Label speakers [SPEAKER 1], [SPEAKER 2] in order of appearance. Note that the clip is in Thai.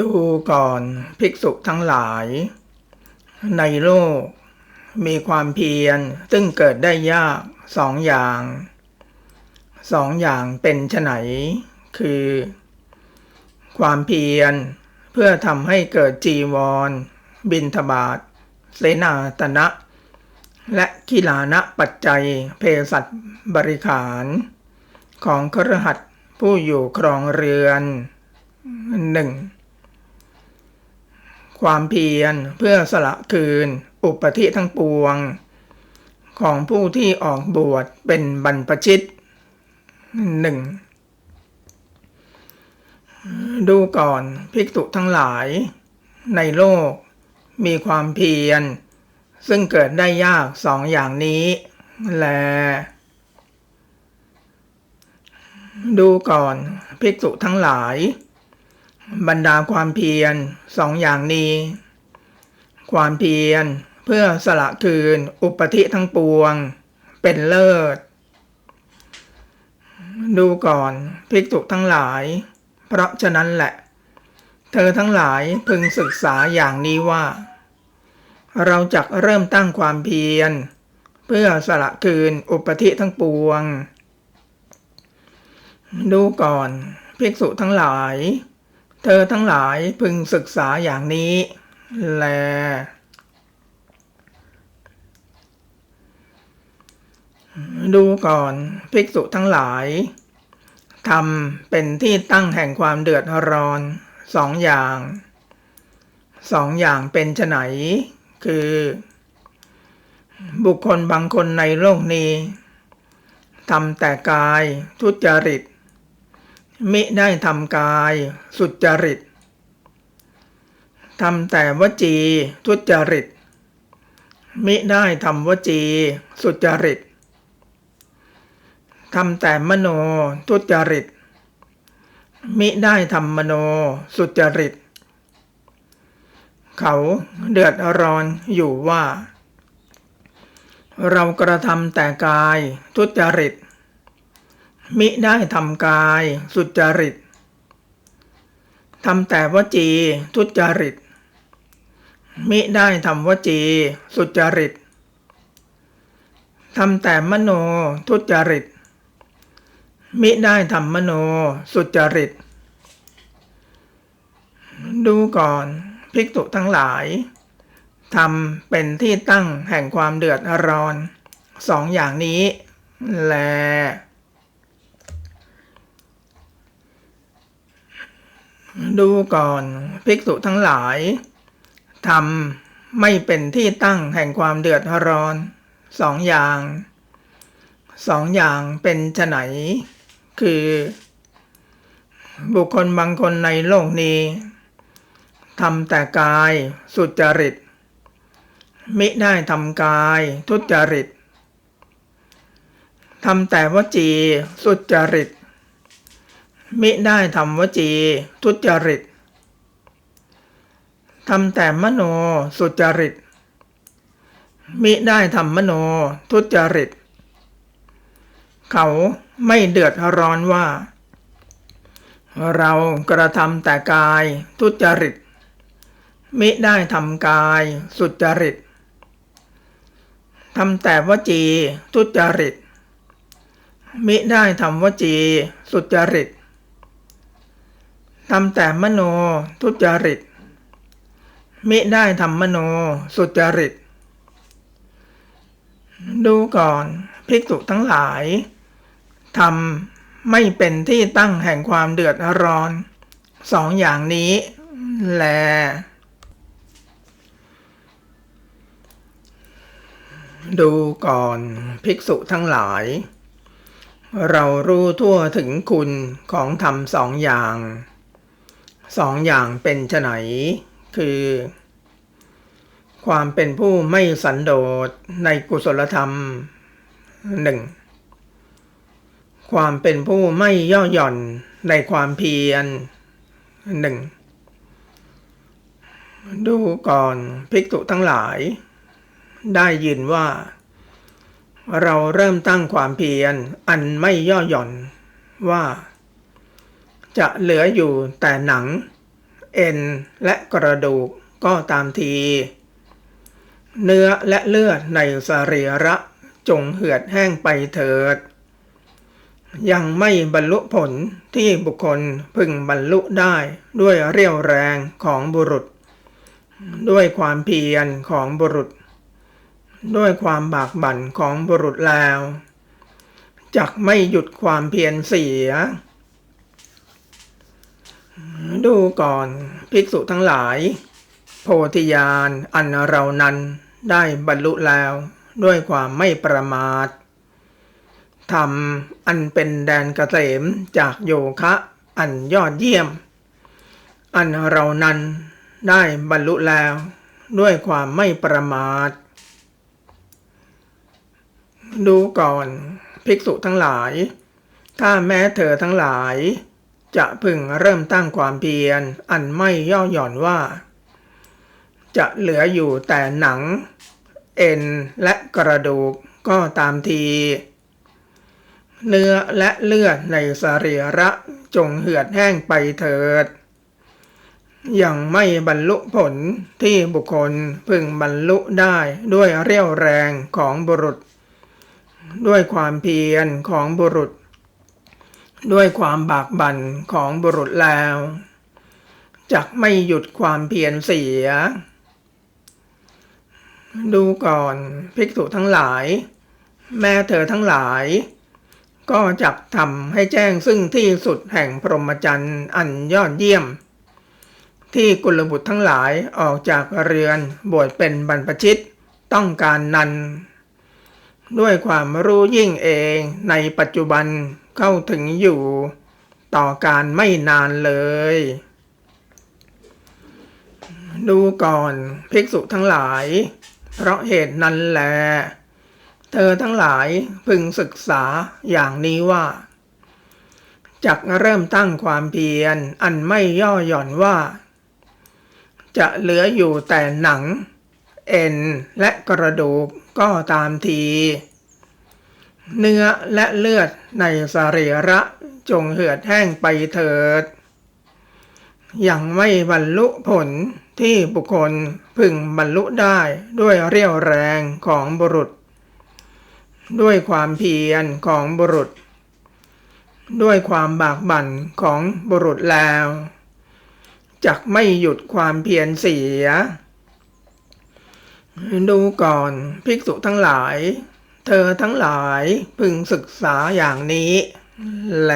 [SPEAKER 1] ดูก่อนภิกษุทั้งหลาย ในโลก มีความเพียรซึ่งเกิดได้ยากสองอย่างสองอย่างเป็นไฉนคือ ความเพียรเพื่อทำให้เกิดจีวร บินทบาทเสนาตนะ และกิลานะปัจจัยเพสัตบริขาร ของครหัสผู้อยู่ครองเรือนหนึ่ง ความเพียรเพื่อสละคืน อุปธิทั้งปวง ของผู้ที่ออกบวชเป็นบรรพชิตหนึ่งดูก่อนภิกษุทั้งหลาย ในโลกมีความเพียร ซึ่งเกิดได้ยากสองอย่างนี้แล ดูก่อนภิกษุทั้งหลาย บรรดาความเพียรสองอย่างนี้ ความเพียรเพื่อสละคืนอุปธิทั้งปวง เป็นเลิศ ดูก่อนภิกษุทั้งหลาย เพราะฉะนั้นแหละ เธอทั้งหลายพึงศึกษาอย่างนี้ว่า เราจะเริ่มตั้งความเพียร เพื่อสละคืนอุปธิทั้งปวง ดูก่อนภิกษุทั้งหลาย เธอทั้งหลายพึงศึกษาอย่างนี้ แล ดูก่อนภิกษุทั้งหลายทำเป็นที่ตั้งแห่งความเดือดร้อนสองอย่างสองอย่างเป็นไฉนคือ บุคคลบางคนในโลกนี้ทำแต่กายทุจริต มิได้ทำกาย สุจริตทำแต่วจีทุจริต มิได้ทำวจี สุจริตทำแต่มโนทุจริต มิได้ทำมโนสุจริต เขาเดือดร้อนอยู่ว่า เรากระทำแต่กายทุจริต มิได้ทำกาย สุจริตทำแต่วจีทุจริต มิได้ทำวจีสุจริตทำแต่มโนทุจริต มิได้ทำมโนสุจริต ดูก่อนภิกษุทั้งหลายทำเป็นที่ตั้งแห่งความเดือดร้อนสองอย่างนี้แล ดูก่อนภิกษุทั้งหลายทำไม่เป็นที่ตั้งแห่งความเดือดร้อนสองอย่างสองอย่างเป็นไฉนคือ บุคคลบางคนในโลกนี้ทำแต่กายสุจริต มิได้ทำกายทุจริตทำแต่วจีสุจริต มิได้ทำวจี ทุจริตทำแต่มโนสุจริต มิได้ทำมโนทุจริต เขาไม่เดือดร้อนว่า เรากระทำแต่กายทุจริต มิได้ทำกายสุจริตทำแต่วจีทุจริต มิได้ทำวจีสุจริต ทำแต่มโนทุจริต มิได้ทำมโนสุจริต ดูก่อนภิกษุทั้งหลายทำไม่เป็นที่ตั้งแห่งความเดือดร้อนสองอย่างนี้แล ดูก่อนภิกษุทั้งหลาย เรารู้ทั่วถึงคุณของธรรมสองอย่าง สองอย่างเป็นไฉนคือ ความเป็นผู้ไม่สันโดษในกุศลธรรมหนึ่งความเป็นผู้ไม่ย่อหย่อนในความเพียรหนึ่งดูก่อนภิกษุทั้งหลาย ได้ยินว่า เราเริ่มตั้งความเพียรอันไม่ย่อหย่อนว่า จะเหลืออยู่แต่หนัง เอ็นและกระดูกก็ตามที เนื้อและเลือดในสรีระจงเหือดแห้งไปเถิด ยังไม่บรรลุผลที่บุคคลพึงบรรลุได้ด้วยเรี่ยวแรงของบุรุษ ด้วยความเพียรของบุรุษ ด้วยความบากบั่นของบุรุษแล้ว จักไม่หยุดความเพียรเสีย ดูก่อนภิกษุทั้งหลาย โพธิญาณอันเรานั้นได้บรรลุแล้วด้วยความไม่ประมาทธรรมอันเป็นแดนเกษมจากโยคะอันยอดเยี่ยม อันเรานั้นได้บรรลุแล้วด้วยความไม่ประมาท ดูก่อนภิกษุทั้งหลาย ถ้าแม้เธอทั้งหลาย จะพึงเริ่มตั้งความเพียรอันไม่ย่อหย่อนว่า จะเหลืออยู่แต่หนัง เอ็นและกระดูกก็ตามที เนื้อและเลือดในสรีระจงเหือดแห้งไปเถิด ยังไม่บรรลุผลที่บุคคลพึงบรรลุได้ด้วยเรี่ยวแรงของบุรุษ ด้วยความเพียรของบุรุษ ด้วยความบากบั่นของบุรุษแล้วจักไม่หยุดความเพียรเสีย ดูก่อนภิกษุทั้งหลาย แม่เธอทั้งหลาย ก็จักทำให้แจ้งซึ่งที่สุดแห่งพรหมจรรย์อันยอดเยี่ยม ที่กุลบุตรทั้งหลายออกจากเรือนบวชเป็นบรรพชิตต้องการนันด้วยความรู้ยิ่งเองในปัจจุบัน เข้าถึงอยู่ ต่อการไม่นานเลย ดูก่อนภิกษุทั้งหลาย เพราะเหตุนั้นแล เธอทั้งหลายพึงศึกษาอย่างนี้ว่าจักเริ่มตั้งความเพียรอันไม่ย่อหย่อนว่า จะเหลืออยู่แต่หนัง เอ็นและกระดูกก็ตามที เนื้อและเลือดในสรีระจงเหือดแห้งไปเถิด ยังไม่บรรลุผลที่บุคคลพึงบรรลุได้ด้วยเรี่ยวแรงของบุรุษ ด้วยความเพียรของบุรุษ ด้วยความบากบั่นของบุรุษแล้วจักไม่หยุดความเพียรเสีย ดูก่อนภิกษุทั้งหลาย เธอทั้งหลายพึงศึกษาอย่างนี้ แล